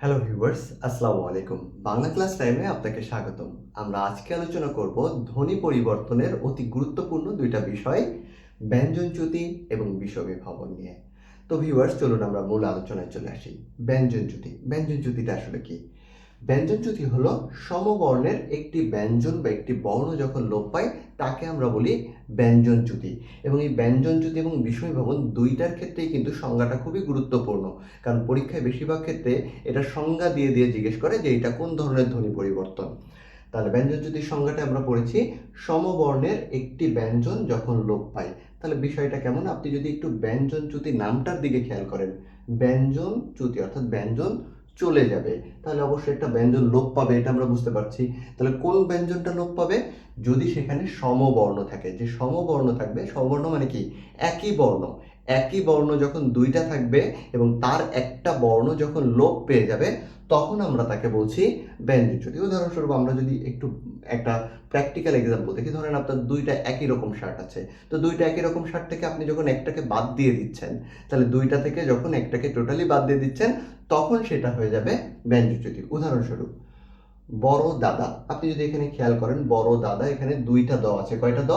Hello viewers আসসালামু আলাইকুম। Bangla class টাইমে আপনাকে স্বাগতম। আমরা আজকে আলোচনা করব ধ্বনি পরিবর্তনের অতি গুরুত্বপূর্ণ দুইটা বিষয় ব্যঞ্জনচ্যুতি এবং বিষবিভাবন নিয়ে। তো ভিউয়ার্স চলুন আমরা মূল আলোচনায় চলে আসি। ব্যঞ্জনচ্যুতি ব্যঞ্জনচ্যুতিটা আসলে কি? ব্যঞ্জনচ্যুতি হলো সমবর্ণের একটি ব্যঞ্জন বা একটি বর্ণ যখন লোপ পায়, তাকে আমরা বলি ব্যঞ্জনচ্যুতি এবং এই ব্যঞ্জনচ্যুতি এবং বিষয়ভবন দুইটার ক্ষেত্রেই কিন্তু সংজ্ঞাটা খুবই গুরুত্বপূর্ণ। কারণ পরীক্ষায় বেশিরভাগ ক্ষেত্রে এটা সংজ্ঞা দিয়ে দিয়ে জিজ্ঞেস করে যে এটা কোন ধরনের ধ্বনি পরিবর্তন। তাহলে ব্যঞ্জনচ্যুতির সংজ্ঞাটা আমরা পড়েছি, সমবর্ণের একটি ব্যঞ্জন যখন লোপ পায়। তাহলে বিষয়টা কেমন? আপনি যদি একটু ব্যঞ্জনচ্যুতি নামটার দিকে খেয়াল করেন, ব্যঞ্জন চ্যুতি অর্থাৎ ব্যঞ্জন চলে যাবে। তাহলে অবশ্যই একটা ব্যঞ্জন লোপ পাবে, এটা আমরা বুঝতে পারছি। তাহলে কোন ব্যঞ্জনটা লোপ পাবে? যদি সেখানে সমবর্ণ থাকে। যে সমবর্ণ থাকবে, সমবর্ণ মানে কি? একই বর্ণ। একই বর্ণ যখন দুইটা থাকবে এবং তার একটা বর্ণ যখন লোপ পেয়ে যাবে, তখন আমরা তাকে বলছি ব্যঞ্জনচ্যুতি উদাহরণস্বরূপ আমরা যদি একটু একটা প্র্যাকটিক্যাল এক্সাম্পল দেখি, ধরেন আপনার দুইটা একই রকম শার্ট আছে। তো দুইটা একই রকম শার্ট থেকে আপনি যখন একটাকে বাদ দিয়ে দিচ্ছেন, তাহলে দুইটা থেকে যখন একটাকে টোটালি বাদ দিয়ে দিচ্ছেন, তখন সেটা হয়ে যাবে ব্যঞ্জনচ্যুতি উদাহরণস্বরূপ, বড় দাদা, আপনি যদি এখানে খেয়াল করেন, বড় দাদা এখানে দুইটা দ আছে। কয়টা দ?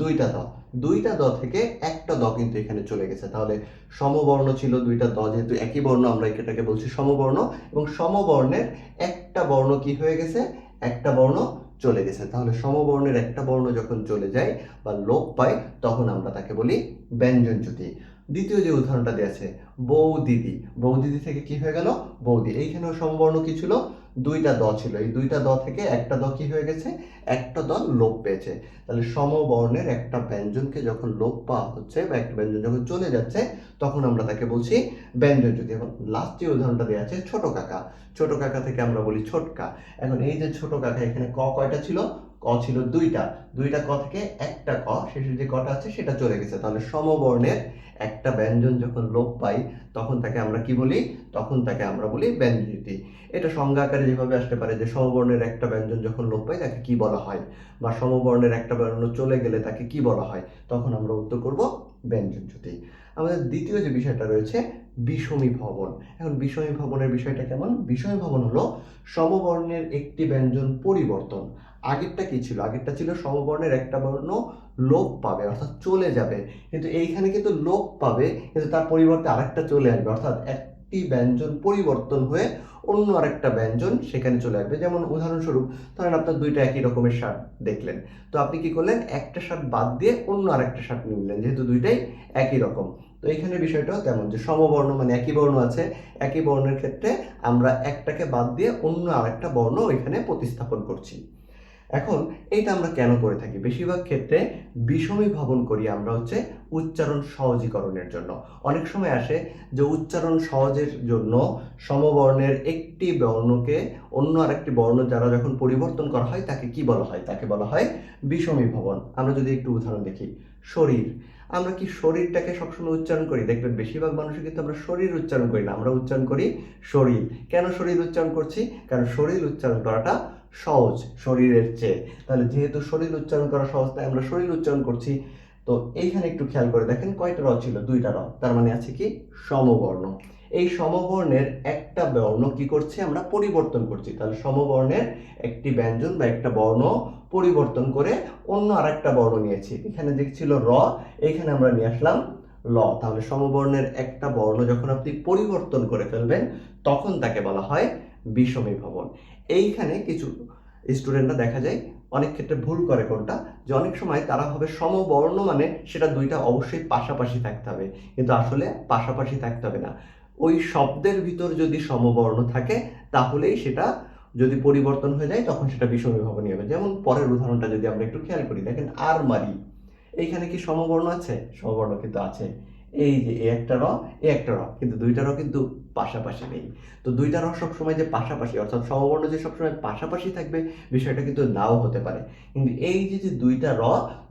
দুইটা দ। দুইটা দ থেকে একটা দ কিন্তু এখানে চলে গেছে। তাহলে সমবর্ণ ছিল দুইটা দ, যেহেতু একই বর্ণ, আমরা এটাকে বলছি সমবর্ণ। এবং সমবর্ণের একটা বর্ণ কি হয়ে গেছে? একটা বর্ণ চলে গেছে। তাহলে সমবর্ণের একটা বর্ণ যখন চলে যায় বা লোপ পায়, তখন আমরা তাকে বলি ব্যঞ্জনচ্যুতি দ্বিতীয় যে উদাহরণটা দেওয়া আছে বৌ দিদি বৌ দিদি থেকে কি হয়ে গেল? বৌদি। এইখানেও সমবর্ণ কি ছিল? দুইটা দ ছিল। এই দুইটা দ থেকে একটা দ কি হয়ে গেছে? একটা দ লোপ পেয়েছে। তাহলে সমবর্ণের একটা ব্যঞ্জনকে যখন লোপ পাওয়া হচ্ছে বা একটা ব্যঞ্জন যখন চলে যাচ্ছে, তখন আমরা তাকে বলছি ব্যঞ্জন যদি। এখন লাস্ট যে উদাহরণটা দেওয়া আছে, ছোট কাকা। ছোট কাকা থেকে আমরা বলি ছোটকা। এখন এই যে ছোট কাকা, এখানে ক কয়টা ছিল? ক ছিল দুইটা। দুইটা ক থেকে একটা ক, শেষের যে কটা আছে সেটা চলে গেছে। তাহলে সমবর্ণের একটা ব্যঞ্জন যখন লোপ পাই, তখন তাকে আমরা কি বলি? তখন তাকে আমরা বলি ব্যঞ্জনীতি। এটা সংজ্ঞা আকারে যেভাবে আসতে পারে যে সমবর্ণের একটা ব্যঞ্জন যখন লোপ পাই, তাকে কি বলা হয়? বা সমবর্ণের একটা ব্যঞ্জন চলে গেলে তাকে কি বলা হয়? তখন আমরা উত্তর করব ব্যঞ্জনচ্যুতি। আমাদের দ্বিতীয় যে বিষয়টা রয়েছে, বিষমী ভবন। এখন বিষমী ভবনের বিষয়টা কেমন? বিষমী ভবন হলো সমবর্ণের একটি ব্যঞ্জন পরিবর্তন। আগেরটা কি ছিল? আগেরটা ছিল সমবর্ণের একটা বর্ণ লোপ পাবে, অর্থাৎ চলে যাবে। কিন্তু এইখানে কিন্তু লোপ পাবে, কিন্তু তার পরিবর্তে আরেকটা চলে আসবে। অর্থাৎ একটি ব্যঞ্জন পরিবর্তন হয়ে অন্য আরেকটা ব্যঞ্জন সেখানে চলে আসবে। যেমন উদাহরণস্বরূপ, ধরেন আপনার দুইটা একই রকমের স্বাদ দেখলেন। তো আপনি কি করলেন? একটা স্বাদ বাদ দিয়ে অন্য আরেকটা শার্ট নিলেন, যেহেতু দুইটাই একই রকম। তো এখানে বিষয়টাও তেমন যে সমবর্ণ মানে একই বর্ণ আছে। একই বর্ণের ক্ষেত্রে আমরা একটাকে বাদ দিয়ে অন্য আরেকটা বর্ণ এখানে প্রতিস্থাপন করছি। এখন এইটা আমরা কেন করে থাকি? বেশিরভাগ ক্ষেত্রে বিষমী ভবন করি আমরা হচ্ছে উচ্চারণ সহজীকরণের জন্য। অনেক সময় আসে যে উচ্চারণ সহজের জন্য সমবর্ণের একটি বর্ণকে অন্য আরেকটি বর্ণ যারা যখন পরিবর্তন করা হয়, তাকে কি বলা হয়? তাকে বলা হয় বিষমী ভবন। আমরা যদি একটু উদাহরণ দেখি, শরীর। আমরা কি শরীরটাকে সবসময় উচ্চারণ করি? দেখবেন বেশিরভাগ মানুষই কিন্তু আমরা শরীর উচ্চারণ করি না, আমরা উচ্চারণ করি শরীর। কেন শরীর উচ্চারণ করছি? কারণ শরীর উচ্চারণ করাটা সহজ শরীরের চেয়ে। তাহলে যেহেতু শরীর উচ্চারণ করা সহজ, তাই আমরা শরীর উচ্চারণ করছি। তো এইখানে একটু খেয়াল করে দেখেন, কয়টা র ছিল? দুইটা র তার মানে আছে কি? সমবর্ণ। এই সমবর্ণের একটা বর্ণ কি করছে? আমরা পরিবর্তন করছি। তাহলে সমবর্ণের একটি ব্যঞ্জন বা একটা বর্ণ পরিবর্তন করে অন্য আর একটা বর্ণ নিয়েছি। এখানে যে ছিল র এখানে আমরা নিয়ে আসলাম ল। তাহলে সমবর্ণের একটা বর্ণ যখন আপনি পরিবর্তন করে ফেলবেন, তখন তাকে বলা হয় বিষমী ভবন। এইখানে কিছু স্টুডেন্টরা দেখা যায়, অনেক ক্ষেত্রে ভুল করে কোনটা, যে অনেক সময় তারা হবে সমবর্ণ মানে সেটা দুইটা অবশ্যই পাশাপাশি থাকতে হবে। কিন্তু আসলে পাশাপাশি থাকতে হবে না। ওই শব্দের ভিতর যদি সমবর্ণ থাকে, তাহলেই সেটা যদি পরিবর্তন হয়ে যায়, তখন সেটা বিষমী ভবনী হবে। যেমন পরের উদাহরণটা যদি আমরা একটু খেয়াল করি, দেখেন আরমারি। এইখানে কি সমবর্ণ আছে? সমবর্ণ কিন্তু আছে। এই যে এ একটা র, এ একটা র, কিন্তু দুইটা র কিন্তু পাশাপাশি নেই। তো দুইটা র সবসময় যে পাশাপাশি, অর্থাৎ সমবর্ণ যে সবসময় পাশাপাশি থাকবে, বিষয়টা কিন্তু নাও হতে পারে। কিন্তু এই যে যে দুইটা র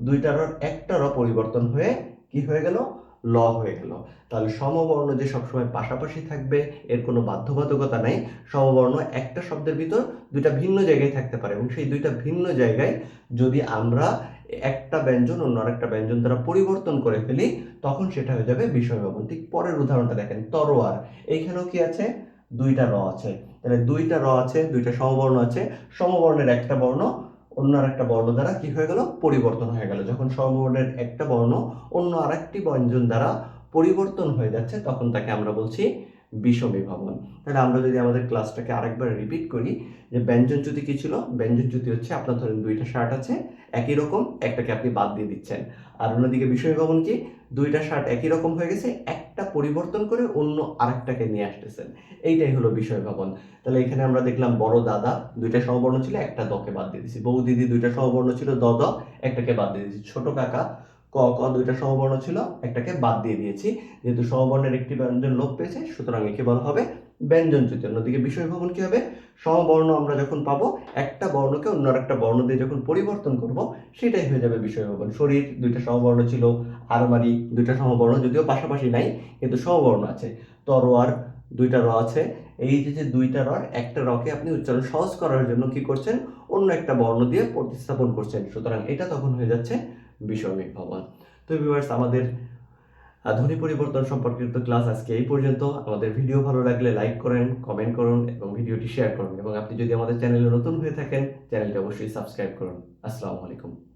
দুইটা র, একটা র পরিবর্তন হয়ে কি হয়ে গেল? ল হয়ে গেল। তাহলে সমবর্ণ যে সবসময় পাশাপাশি থাকবে, এর কোনো বাধ্যবাধকতা নেই। সমবর্ণ একটা শব্দের ভিতর দুইটা ভিন্ন জায়গায় থাকতে পারে এবং সেই দুইটা ভিন্ন জায়গায় যদি আমরা একটা ব্যঞ্জন, অন্য আরেকটা ব্যঞ্জন দ্বারা পরিবর্তন করে ফেলি, তখন সেটা হয়ে যাবে বিষয় ভবন ঠিক পরের উদাহরণটা দেখেন, তরোয়ার। এইখানেও কি আছে? দুইটা র আছে। তাহলে দুইটা র আছে, দুইটা সমবর্ণ আছে। সমবর্ণের একটা বর্ণ, অন্য আর একটা বর্ণ দ্বারা কি হয়ে গেল? পরিবর্তন হয়ে গেল। যখন সমবর্ণের একটা বর্ণ, অন্য আরেকটি ব্যঞ্জন দ্বারা পরিবর্তন হয়ে যাচ্ছে, তখন তাকে আমরা বলছি বিষমী ভবন। তাহলে আমরা যদি আমাদের ক্লাসটাকে আরেকবার রিপিট করি, যে ব্যঞ্জনচ্যুতি কি ছিল? ব্যঞ্জনচ্যুতি হচ্ছে আপনার ধরেন দুইটা শার্ট আছে, একই রকম, একটাকে আপনি বাদ দিয়ে দিচ্ছেন। আর অন্যদিকে বিষয় ভবন কি? দুইটা শার্ট একই রকম হয়ে গেছে, একটা পরিবর্তন করে অন্য আরেকটাকে নিয়ে আসতেছেন। এইটাই হলো বিষয় ভবন। তাহলে এখানে আমরা দেখলাম বড় দাদা, দুইটা সমবর্ণ ছিল, একটা দকে বাদ দিয়ে দিছি বউ দিদি দুইটা সমবর্ণ ছিল, দ দ, একটাকে বাদ দিয়ে দিয়েছি। ছোট কাকা ক ক দুইটা সমবর্ণ ছিল, একটাকে বাদ দিয়ে দিয়েছি। যেহেতু সমবর্ণের একটি ব্যঞ্জন লোপ পেয়েছে, সুতরাং একে বলা হবে ব্যঞ্জন চ্যুতি অন্যদিকে বিষয় ভবন কি হবে? সমবর্ণ আমরা যখন পাবো, একটা বর্ণকে অন্য একটা বর্ণ দিয়ে যখন পরিবর্তন করব, সেটাই হয়ে যাবে বিষয় ভবন শরীর দুইটা সমবর্ণ ছিল, আলমারি দুইটা সমবর্ণ, যদিও পাশাপাশি নাই, কিন্তু সমবর্ণ আছে। তরোয়ার দুইটা র আছে। এই যে যে দুইটা রর একটা রকে আপনি উচ্চারণ সহজ করার জন্য কি করছেন? অন্য একটা বর্ণ দিয়ে প্রতিস্থাপন করছেন। সুতরাং এটা তখন হয়ে যাচ্ছে বিষমিক ভবন তো ভিউয়ার্স আমাদের ধ্বনি পরিবর্তন সম্পর্কিত ক্লাস আজকে এই পর্যন্ত। আমাদের ভিডিও ভালো লাগলে লাইক করেন কমেন্ট করুন এবং ভিডিওটি শেয়ার করুন এবং আপনি যদি আমাদের চ্যানেলে নতুন হয়ে থাকেন চ্যানেলটি অবশ্যই সাবস্ক্রাইব করুন। আসসালামু আলাইকুম।